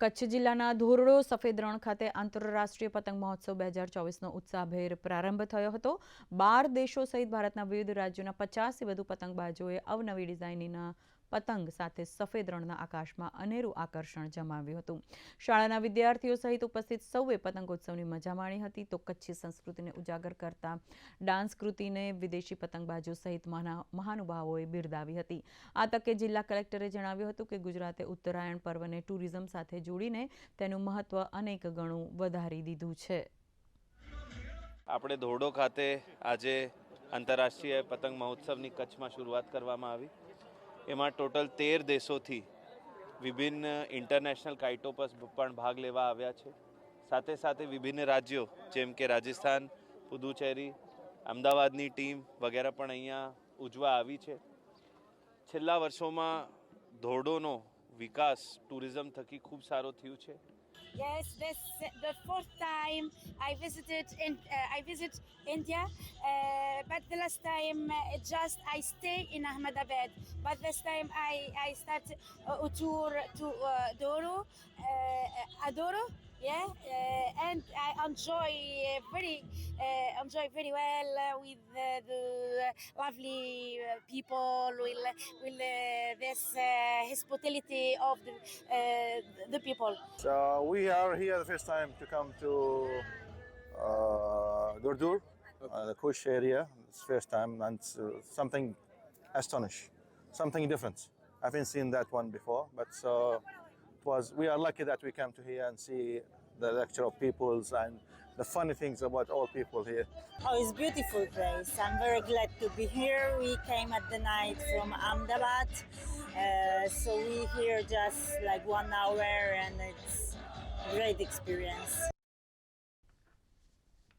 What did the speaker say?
કચ્છ જિલ્લાના ધોરડો સફેદ રણ ખાતે આંતરરાષ્ટ્રીય પતંગ મહોત્સવ બે હજાર ચોવીસનો ઉત્સાહભેર પ્રારંભ થયો હતો. બાર દેશો સહિત ભારતના વિવિધ રાજ્યોના પચાસથી વધુ પતંગબાજોએ અવનવી ડિઝાઇનના પતંગ સાથે સફેદ રણના આકાશમાં અનેરું આકર્ષણ જમાવ્યું હતું. શાળાના વિદ્યાર્થીઓ સહિત ઉપસ્થિત સૌએ પતંગોત્સવની મજા માણી હતી. તો કચ્છી સંસ્કૃતિને ઉજાગર કરતા ડાન્સ કૃતિને વિદેશી પતંગબાજો સહિત મહાનુભાવોએ બિરદાવી હતી. આ તકે જિલ્લા કલેક્ટરે જણાવ્યું હતું કે ગુજરાતે ઉત્તરાયણ પર્વને ટુરિઝમ સાથે જોડીને તેનું મહત્વ અનેક ગણું વધારી દીધું છે. આપણે ધોરડો ખાતે આજે આંતરરાષ્ટ્રીય પતંગ મહોત્સવની કચ્છમાં શરૂઆત કરવામાં આવી. એમાં ટોટલ તેર દેશોથી વિભિન્ન ઇન્ટરનેશનલ કાઇટો પર પણ ભાગ લેવા આવ્યા છે. સાથે સાથે વિભિન્ન રાજ્યો જેમ કે રાજસ્થાન પુદુચેરી અમદાવાદની ટીમ વગેરે પણ અહીંયા ઉજવા આવી છે. છેલ્લા વર્ષોમાં ધોરડોનો વિકાસ ટુરિઝમ થકી ખૂબ સારો થયું છે. Yes, this the fourth time I visited in uh, I visit India, uh, but the last time uh, just I stay in Ahmedabad. But this time I I start uh, a tour to uh, Doro, uh, Adoro, yeah, uh, and I enjoy uh, very uh, enjoy very well uh, with uh, the lovely uh, people, with uh, this uh, hospitality of the uh, the people. So we are here the first time to come to uh, Durdur, uh, the Kush area. It's first time and uh, something astonish, something different. I haven't seen that one before, but so it was. We are lucky that we come to here and see the lecture of peoples and the funny things about all people here. Oh, it's beautiful place. I'm very glad to be here. We came at the night from Ahmedabad, uh, so we here just like one hour, and it's great experience.